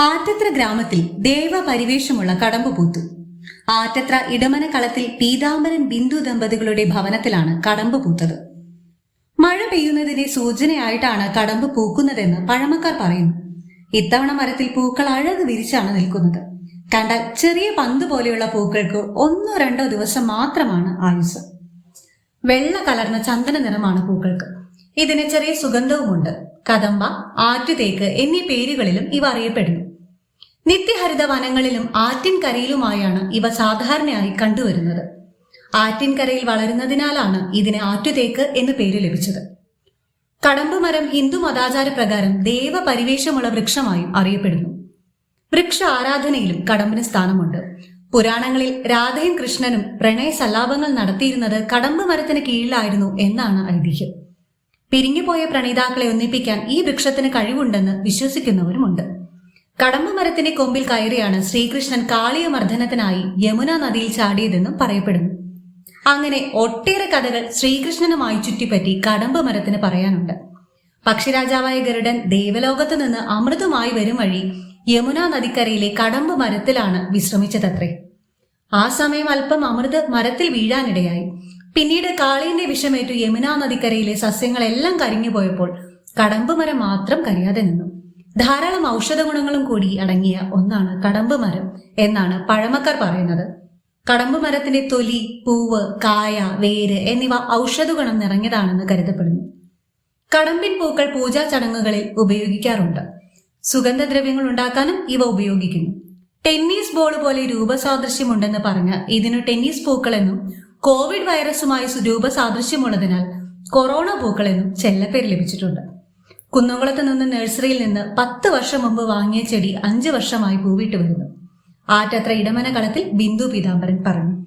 ആറ്റത്ര ഗ്രാമത്തിൽ ദേവപരിവേഷമുള്ള കടമ്പ് പൂത്തു. ആറ്റത്ര ഇടമന കളത്തിൽ പീതാംബരൻ ബിന്ദു ദമ്പതികളുടെ ഭവനത്തിലാണ് കടമ്പ് പൂത്തത്. മഴ പെയ്യുന്നതിന്റെ സൂചനയായിട്ടാണ് കടമ്പ് പൂക്കുന്നതെന്ന് പഴമക്കാർ പറയുന്നു. ഇത്തവണ മരത്തിൽ പൂക്കൾ അഴക് വിരിച്ചാണ് നിൽക്കുന്നത്. കണ്ടാൽ ചെറിയ പന്ത് പോലെയുള്ള പൂക്കൾക്ക് ഒന്നോ രണ്ടോ ദിവസം മാത്രമാണ് ആയുസ് വെള്ള കലർന്ന ചന്ദന നിറമാണ് പൂക്കൾക്ക്. ഇതിന് ചെറിയ സുഗന്ധവുമുണ്ട്. കദംബ ആറ്റുതേക്ക് എന്നീ പേരുകളിലും ഇവ അറിയപ്പെടുന്നു. നിത്യഹരിത വനങ്ങളിലും ആറ്റിൻകരയിലുമായാണ് ഇവ സാധാരണയായി കണ്ടുവരുന്നത്. ആറ്റിൻകരയിൽ വളരുന്നതിനാലാണ് ഇതിന് ആറ്റുതേക്ക് എന്ന് പേര് ലഭിച്ചത്. കടമ്പ് മരം ഹിന്ദു മതാചാര പ്രകാരം ദേവപരിവേഷമുള്ള വൃക്ഷമായും അറിയപ്പെടുന്നു. വൃക്ഷ ആരാധനയിലും കടമ്പിന് സ്ഥാനമുണ്ട്. പുരാണങ്ങളിൽ രാധയും കൃഷ്ണനും പ്രണയ സല്ലാപങ്ങൾ നടത്തിയിരുന്നത് കടമ്പ് മരത്തിന് കീഴിലായിരുന്നു എന്നാണ് ഐതിഹ്യം. പിരിഞ്ഞുപോയ പ്രണയിതാക്കളെ ഒന്നിപ്പിക്കാൻ ഈ വൃക്ഷത്തിന് കഴിവുണ്ടെന്ന് വിശ്വസിക്കുന്നവരുമുണ്ട്. കടമ്പ് മരത്തിന്റെ കൊമ്പിൽ കയറിയാണ് ശ്രീകൃഷ്ണൻ കാളിയ മർദ്ദനത്തിനായി യമുന നദിയിൽ ചാടിയതെന്നും പറയപ്പെടുന്നു. അങ്ങനെ ഒട്ടേറെ കഥകൾ ശ്രീകൃഷ്ണനുമായി ചുറ്റിപ്പറ്റി കടമ്പ മരത്തിന് പറയാനുണ്ട്. പക്ഷിരാജാവായ ഗരുഡൻ ദേവലോകത്ത് നിന്ന് അമൃതമായി വരും വഴി യമുന നദിക്കരയിലെ കടമ്പ് മരത്തിലാണ് വിശ്രമിച്ചതത്രേ. ആ സമയം അല്പം അമൃത് മരത്തിൽ വീഴാനിടയായി. പിന്നീട് കാളീന്റെ വിഷമേറ്റു യമുന നദിക്കരയിലെ സസ്യങ്ങളെല്ലാം കരിഞ്ഞു പോയപ്പോൾ കടമ്പ് മരം മാത്രം കരിയാതെ നിന്നു. ധാരാളം ഔഷധ ഗുണങ്ങളും കൂടി അടങ്ങിയ ഒന്നാണ് കടമ്പ് മരം എന്നാണ് പഴമക്കാർ പറയുന്നത്. കടമ്പ് മരത്തിന്റെ തൊലി പൂവ് കായ വേര് എന്നിവ ഔഷധ ഗുണം നിറഞ്ഞതാണെന്ന് കരുതപ്പെടുന്നു. കടമ്പിൻ പൂക്കൾ പൂജാ ചടങ്ങുകളിൽ ഉപയോഗിക്കാറുണ്ട്. സുഗന്ധദ്രവ്യങ്ങൾ ഉണ്ടാക്കാനും ഇവ ഉപയോഗിക്കുന്നു. ടെന്നീസ് ബോൾ പോലെ രൂപസാദൃശ്യമുണ്ടെന്ന് പറഞ്ഞ് ഇതിന് ടെന്നീസ് പൂക്കളെന്നും കോവിഡ് വൈറസുമായി രൂപസാദൃശ്യമുള്ളതിനാൽ കൊറോണ പൂക്കളെന്നും ചെല്ലപ്പേര് ലഭിച്ചിട്ടുണ്ട്. കുന്നംകുളത്ത് നിന്ന് നഴ്സറിയിൽ നിന്ന് പത്ത് വർഷം മുമ്പ് വാങ്ങിയ ചെടി അഞ്ച് വർഷമായി പൂവിട്ട് വരുന്നു. ആറ്റത്ര ഇടമനകളത്തിൽ ബിന്ദു പീതാംബരൻ പറഞ്ഞു.